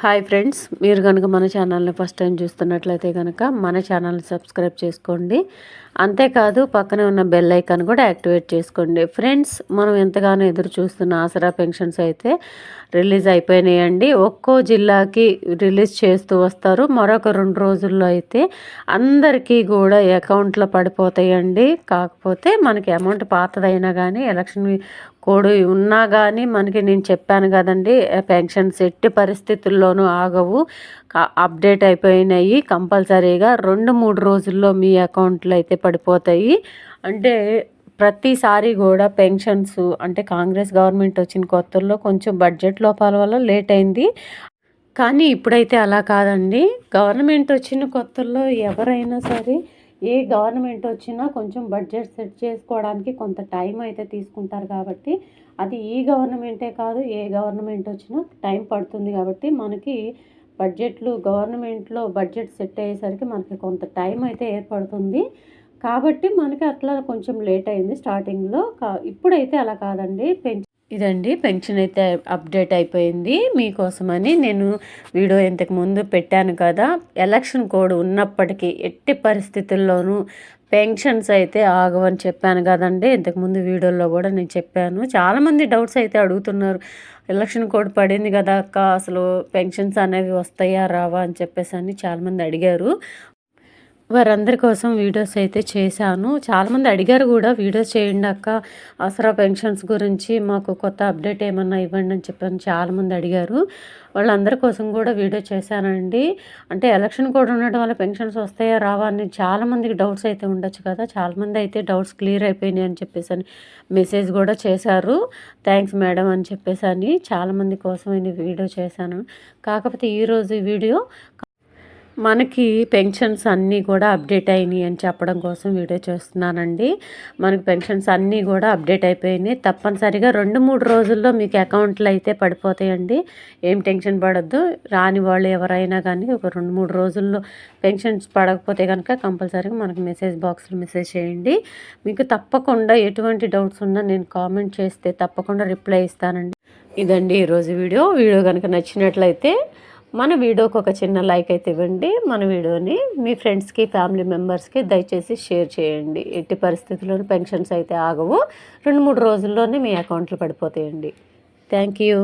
Hi friends మీరు కనుక మన ఛానల్ని ఫస్ట్ టైం చూస్తున్నట్లయితే కనుక మన ఛానల్ని సబ్స్క్రైబ్ చేసుకోండి. అంతేకాదు పక్కనే ఉన్న బెల్ ఐకాన్ కూడా యాక్టివేట్ చేసుకోండి. ఫ్రెండ్స్ మనం ఎంతగానో ఎదురు చూస్తున్న ఆసరా పెన్షన్స్ అయితే రిలీజ్ అయిపోయినాయండి. ఒక్కో జిల్లాకి రిలీజ్ చేస్తూ వస్తారు. మరొక రెండు రోజుల్లో అయితే అందరికీ కూడా అకౌంట్లో పడిపోతాయండి. కాకపోతే మనకి అమౌంట్ పాతదైనా కానీ ఎలక్షన్ కోడ్ ఉన్నా కానీ మనకి నేను చెప్పాను కదండి పెన్షన్స్ ఎట్టి పరిస్థితుల్లో పరిస్థితుల్లోనూ ఆగవు. అప్డేట్ అయిపోయినాయి. కంపల్సరీగా రెండు మూడు రోజుల్లో మీ అకౌంట్లో అయితే పడిపోతాయి. అంటే ప్రతిసారి కూడా పెన్షన్స్ అంటే కాంగ్రెస్ గవర్నమెంట్ వచ్చిన కొత్తల్లో కొంచెం బడ్జెట్ లోపాల వల్ల లేట్ అయింది. కానీ ఇప్పుడైతే అలా కాదండి. గవర్నమెంట్ వచ్చిన కొత్తల్లో ఎవరైనా సరే ఏ గవర్నమెంట్ వచ్చినా కొంచెం బడ్జెట్ సెట్ చేసుకోవడానికి కొంత టైం అయితే తీసుకుంటారు కాబట్టి అది ఈ గవర్నమెంటే కాదు ఏ గవర్నమెంట్ వచ్చినా టైం పడుతుంది కాబట్టి మనకి బడ్జెట్లు గవర్నమెంట్లో బడ్జెట్ సెట్ అయ్యేసరికి మనకి కొంత టైం అయితే ఏర్పడుతుంది. కాబట్టి మనకి అట్లా కొంచెం లేట్ అయింది స్టార్టింగ్లో కా ఇప్పుడైతే అలా కాదండి. పెంచ ఇదండి పెన్షన్ అయితే అప్డేట్ అయిపోయింది. మీకోసమని నేను వీడియో ఇంతకు ముందు పెట్టాను కదా ఎలక్షన్ కోడ్ ఉన్నప్పటికీ ఎట్టి పరిస్థితుల్లోనూ పెన్షన్స్ అయితే ఆగవని చెప్పాను కదండి. ఇంతకుముందు వీడియోలో కూడా నేను చెప్పాను. చాలామంది డౌట్స్ అయితే అడుగుతున్నారు. ఎలక్షన్ కోడ్ పడింది కదా అక్క అసలు పెన్షన్స్ అనేవి వస్తాయా రావా అని చెప్పేసి అని చాలామంది అడిగారు. వారందరి కోసం వీడియోస్ అయితే చేశాను. చాలామంది అడిగారు కూడా వీడియోస్ చేయండి అక్క ఆసరా పెన్షన్స్ గురించి మాకు కొత్త అప్డేట్ ఏమన్నా ఇవ్వండి అని చెప్పాను చాలామంది అడిగారు. వాళ్ళందరి కోసం కూడా వీడియో చేశానండి. అంటే ఎలక్షన్ కూడా ఉండడం వల్ల పెన్షన్స్ వస్తాయా రావా అని చాలామందికి డౌట్స్ అయితే ఉండొచ్చు కదా. చాలామంది అయితే డౌట్స్ క్లియర్ అయిపోయినాయి అని చెప్పేసి అని మెసేజ్ కూడా చేశారు. థ్యాంక్స్ మేడం అని చెప్పేసి అని చాలామంది కోసం వీడియో చేశాను. కాకపోతే ఈరోజు వీడియో మనకి పెన్షన్స్ అన్నీ కూడా అప్డేట్ అయినాయి అని చెప్పడం కోసం వీడియో చేస్తున్నానండి. మనకి పెన్షన్స్ అన్నీ కూడా అప్డేట్ అయిపోయినాయి. తప్పనిసరిగా రెండు మూడు రోజుల్లో మీకు అకౌంట్లు అయితే పడిపోతాయండి. ఏం టెన్షన్ పడద్దు. రాని వాళ్ళు ఎవరైనా కానీ ఒక రెండు మూడు రోజుల్లో పెన్షన్స్ పడకపోతే కనుక కంపల్సరీగా మనకు మెసేజ్ బాక్స్లో మెసేజ్ చేయండి. మీకు తప్పకుండా ఎటువంటి డౌట్స్ ఉన్నా నేను కామెంట్ చేస్తే తప్పకుండా రిప్లై ఇస్తానండి. ఇదండి ఈరోజు వీడియో. వీడియో కనుక నచ్చినట్లయితే మన వీడియోకి ఒక చిన్న లైక్ అయితే ఇవ్వండి. మన వీడియోని మీ ఫ్రెండ్స్కి ఫ్యామిలీ మెంబర్స్కి దయచేసి షేర్ చేయండి. ఎట్టి పరిస్థితుల్లోనూ పెన్షన్స్ అయితే ఆగవు. రెండు మూడు రోజుల్లోనే మీ అకౌంట్లో పడిపోతాయండి. Thank you.